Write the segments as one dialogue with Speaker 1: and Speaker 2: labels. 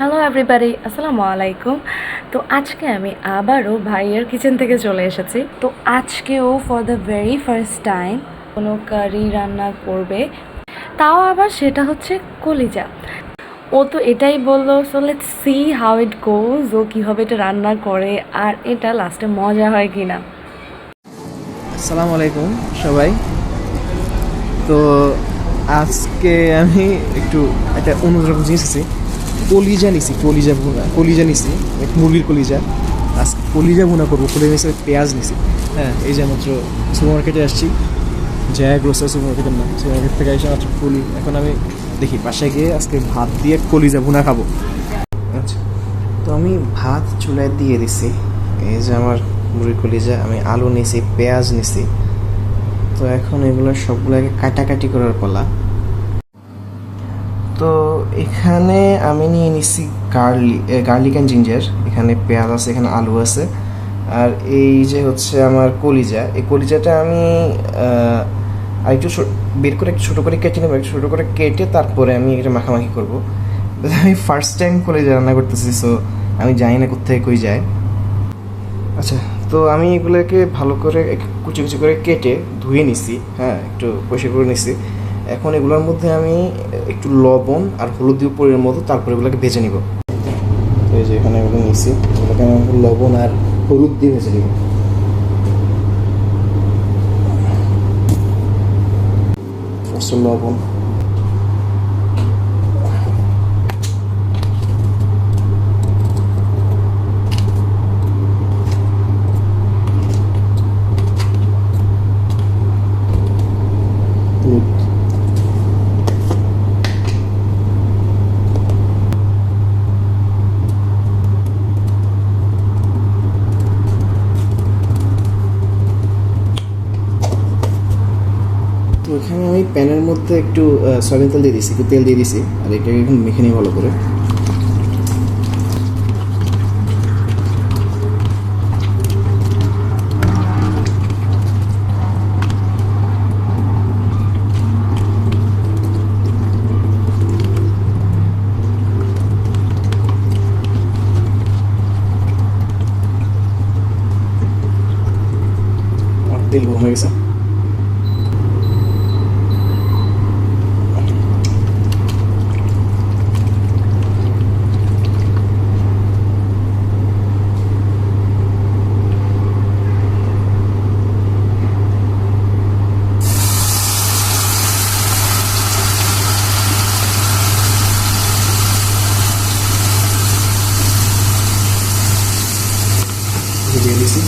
Speaker 1: Hello everybody আসসালামু আলাইকুম তো আজকে আমি আবারও ভাইয়ের কিচেন থেকে চলে এসেছি। তো আজকেও for the very first time কোনো কারি রান্না করবে। তাও আবার সেটা হচ্ছে কলিজা। ও তো এটাই বলল so let see how it goes ও কীভাবে এটা রান্না করে আর এটা লাস্টে মজা হয় কি না?
Speaker 2: আসসালামু আলাইকুম সবাই। তো আজকে আমি একটু একটা অন্যরকম জিনিস আছে। কলিজা নিছি, কলিজা ভুনা, কলিজা নিছি মুরগির কলিজা। আজকে কলিজা ভুনা করব, কলিজা নিছি, পেঁয়াজ নিছি। হ্যাঁ এই যে মাত্র সুপার মার্কেটে আসছি। জয়া গ্রোসারি সুপার মার্কেটের না সুপার মার্কেট থেকে এসে মাত্র কলি এখন আমি দেখি, বাসায় গিয়ে আজকে ভাত দিয়ে কলিজা ভুনা খাব। আচ্ছা। তো আমি ভাত চুলায় দিয়ে দিছি। এই যে আমার মুরগির কলিজা, আমি আলু নিছি, পেঁয়াজ নিছি। তো এখন এগুলো সবগুলোকে কাটাকাটি করার পালা। তো এখানে আমি নিয়ে নিছি গার্লি গার্লিক অ্যান্ড জিঞ্জার। এখানে পেঁয়াজ আছে এখানে আলু আছে। আর এই যে হচ্ছে আমার কলিজা এই কলিজাটা আমি আহ, আর একটু ছো- বের করে একটু ছোটো করে কেটে নেব একটু ছোটো করে কেটে তারপরে আমি এটা মাখামাখি করব। আমি ফার্স্ট টাইম কলিজা রান্না করতেছি সো আমি জানি না কোথায় কই যায়। আচ্ছা তো আমি এগুলোকে ভালো করে কুচি কুচি করে কেটে ধুয়ে নিছি হ্যাঁ একটু পরিষ্কার করে নিছি। এখন এগুলোর মধ্যে আমি একটু লবণ আর হলুদ দিয়ে উপরের মতো তারপরে এগুলোকে ভেজে নিব। এই যে এখানে এগুলো নিয়েছি, এগুলোকে আমি লবণ আর হলুদ দিয়ে ভেজে নিব। লবণ হলুদ তো আমি প্যানের মধ্যে একটু সয়াবিন তেল দিয়ে দিছি, একটু তেল দিয়ে দিছি, আর এটাকে এখন মেখে নিই ভালো করে। তেল গরম হয়ে গেছে। দিয়ে দিছি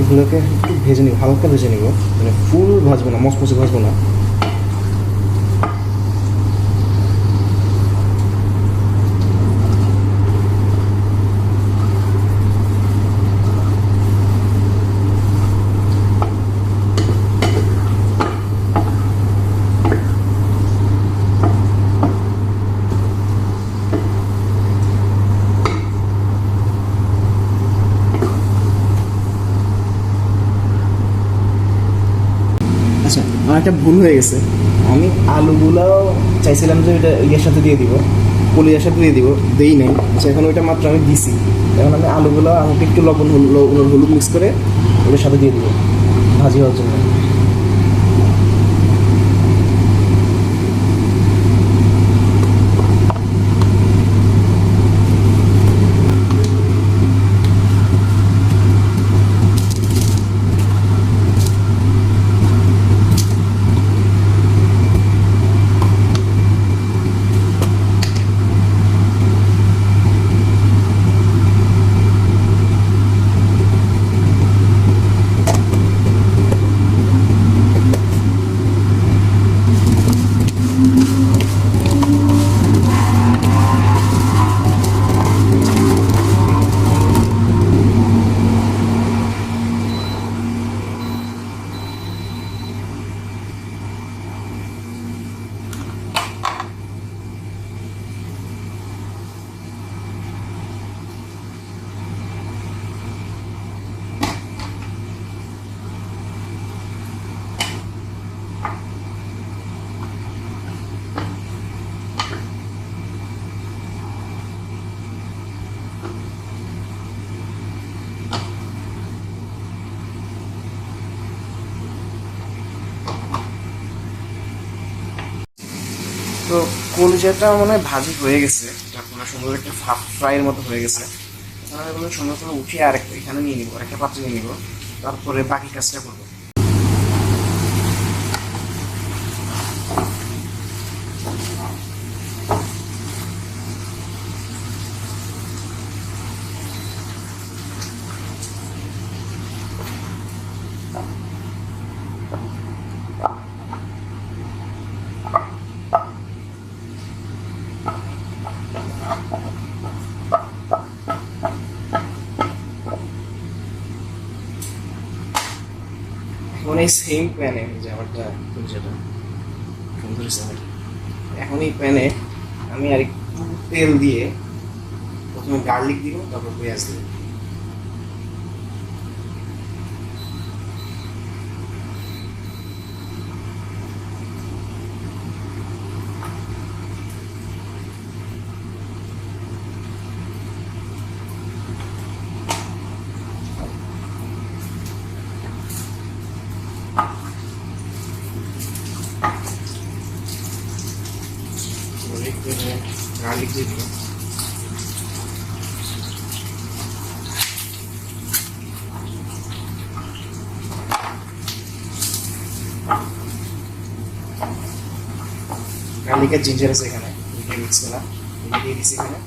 Speaker 2: এগুলোকে একটু ভেজে নিব, হালকা ভেজে নিব। মানে ফুল ভাজবো না মসমসে ভাজবো না আচ্ছা আমার একটা ভুল হয়ে গেছে। আমি আলুগুলো চাইছিলাম যে ওইটা ইয়ের সাথে দিয়ে দিব পুলিয়ার সাথে দিয়ে দিব, দেই নাই। আচ্ছা এখন ওইটা মাত্র আমি দিছি। এখন আমি আলুগুলো আমাকে একটু লবণ হলুদ হলুদ মিক্স করে ওটার সাথে দিয়ে দিব, ভাজি হওয়ার জন্য। তো কলিজাটা মনে হয় ভাজি হয়ে গেছে। পুরো সুন্দর একটা ফ্রাইয়ের মতো হয়ে গেছে। সুন্দর করে উঠিয়ে আরেকটা এখানে নিয়ে নিবো একটা পাত্রে নিয়ে নিবো। তারপরে বাকি কাজটা করব এখন এই সেম প্যানে যে আমারটা কলিজাটা সুন্দর এখন এই প্যানে আমি আরেকটু তেল দিয়ে প্রথমে গার্লিক দিব তারপর পেঁয়াজ দিব গার্লিক দিয়ে দিব গার্লিকের জিঞ্জার আছে এখানে। দুইটা মিক্স করা। দুইটা দিয়ে দিচ্ছি এখানে।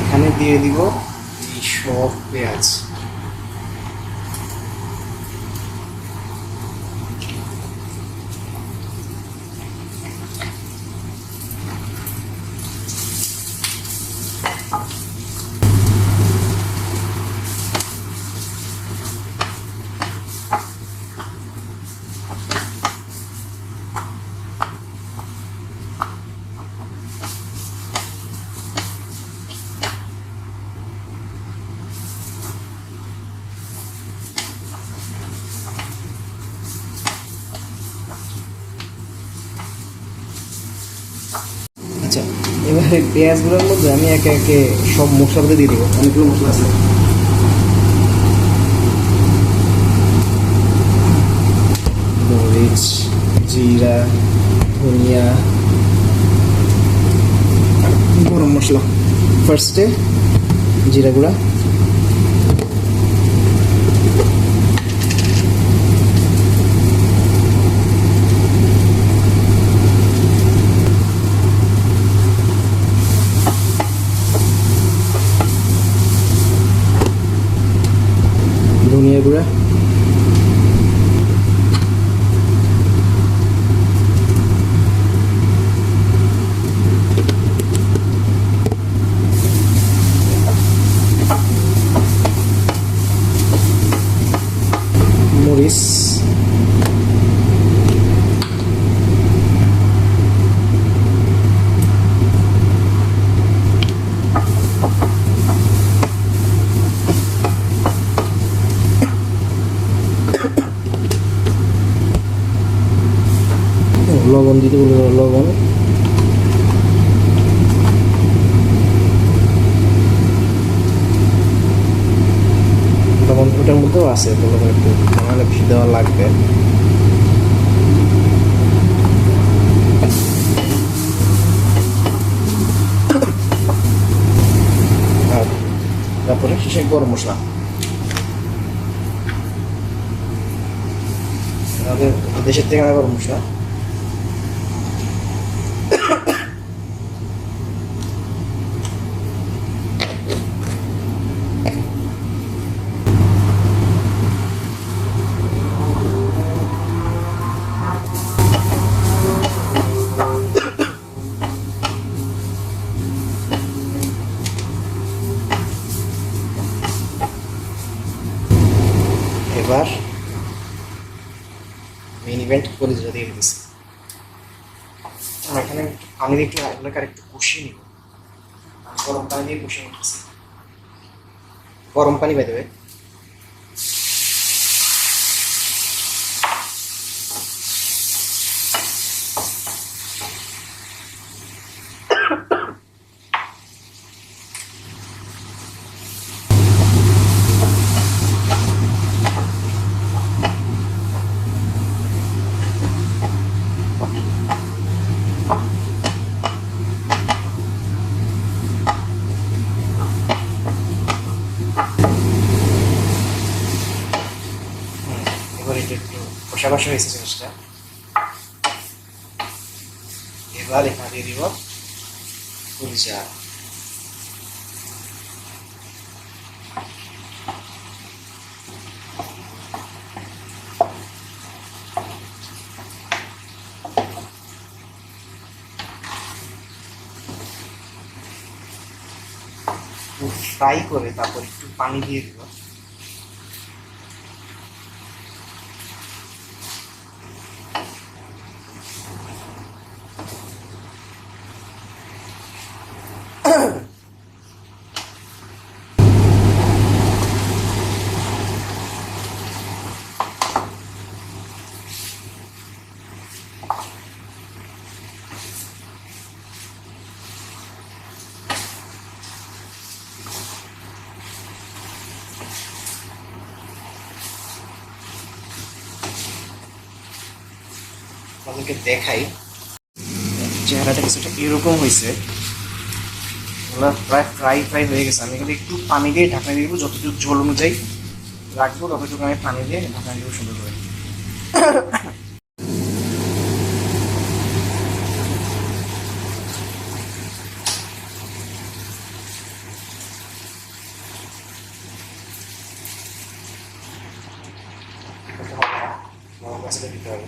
Speaker 2: এখানে দিয়ে দিব এই সব পেঁয়াজ আচ্ছা এবারে পেঁয়াজগুলোর মধ্যে আমি একে একে সব মশলাগুলো দিয়ে দেবো। অনেকগুলো মশলা আছে। মরিচ, জিরা, ধনিয়া, গরম মশলা। ফার্স্টে জিরা গুঁড়া ধনিয়া গুঁড়া মরিচ লবণ দিতে বলে লবণ লবণ ওটার মধ্যেও আছে তো লবণ একটু নাহলে বেশি দেওয়া লাগবে আর তারপরে শেষে গরম মশলা আমাদের দেশের থেকে আনা গরম মশলা আমরা এখানে, আমি দেখি আপনাকে একটু কুশি আর কষিয়ে নিব গরম পানি দিয়ে কষিয়ে নিতেছি। গরম পানি বেঁধে এবার এটা একটু হয়েছে জিনিসটা। এখানে দিব কুলচা ফ্রাই করে তারপর একটু পানি দিয়ে দিব আপনাদেরকে দেখাই। চেহারাটা কিছুটা এরকম হয়েছে। প্রায় ফ্রাই ফ্রাই হয়ে গেছে। আমি এখানে একটু পানি দিয়ে ঢাকনা দিয়ে দেবো। যতটুকু ঝোল অনুযায়ী রাখব, ততটুকু আমি পানি দিয়ে ঢাকনা দিয়ে সুন্দর করে গরম মশলা দিতে হবে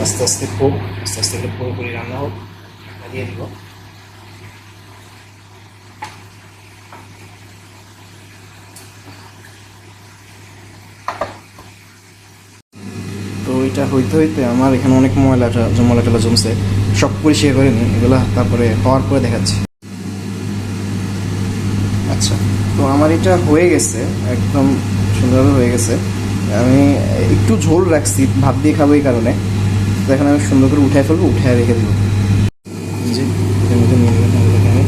Speaker 2: আর আস্তে আস্তে হোক আস্তে আস্তে এটা পুরোপুরি রান্না হোক দিয়ে দিব তো এটা হইতে হইতে আমার এখানে অনেক ময়লাটা ময়লা টলা জমছে। সব পরিষ্কার করে নিই এগুলা তারপরে হওয়ার পরে দেখাচ্ছি। আচ্ছা তো আমার এটা হয়ে গেছে, একদম সুন্দরভাবে হয়ে গেছে। আমি একটু ঝোল রাখছি, ভাত দিয়ে খাব এই কারণে। তো এখন আমি সুন্দর করে উঠে ফেলব উঠে রেখে দেবো জি এর মধ্যে নিয়ে নেবেন তাহলে এখানে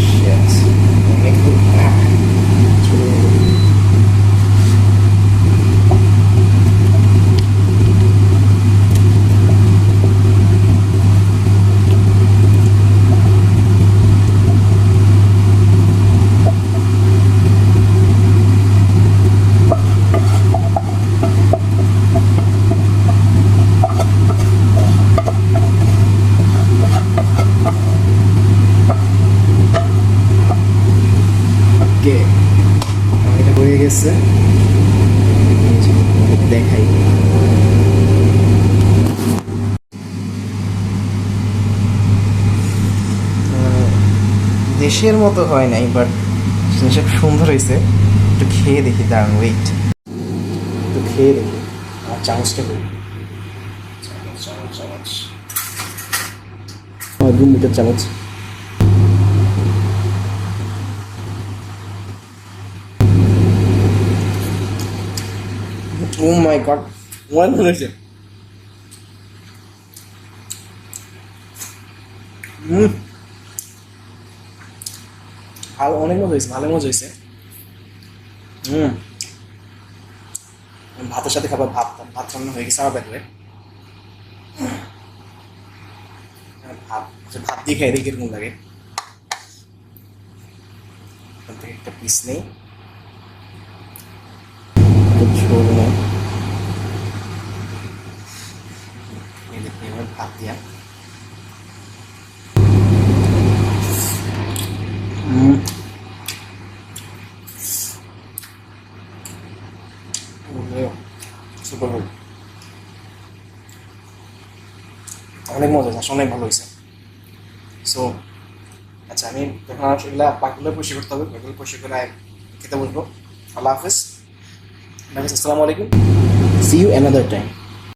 Speaker 2: Shit. অনেক আহ, ছোট বড়। ওকে আমার এটা হয়ে গেছে এই যে, দেখাই আহ, দেশের মতো হয় নাই বাট জিনিসটা সুন্দর হয়েছে। একটু খেয়ে দেখি, দাঁড়ান ওয়েট একটু খেয়ে দেখি। আর চামচটা করি চামচ মাই হুম ভালো অনেক মজা হয়েছে ভালো মজা হয়েছে। হুম। ভাতের সাথে খাবার ভাত ভাত রান্না হয়ে গেছে আমার ব্যাপারে ভাত আচ্ছা, ভাত দিয়ে খাই দেখি এরকম লাগে। একটা পিস নেই। ভাত দিয়া হুম সুপার গুড অনেক মজা হয়েছে অনেক ভালো হয়েছে। সো আচ্ছা আমি এগুলা পাকগুলো পরিষ্কার করতে হবে পাকগুলো পরিষ্কার করে খেতে বলব আল্লাহ হাফিজ। আসসালামু আলাইকুম। C you another time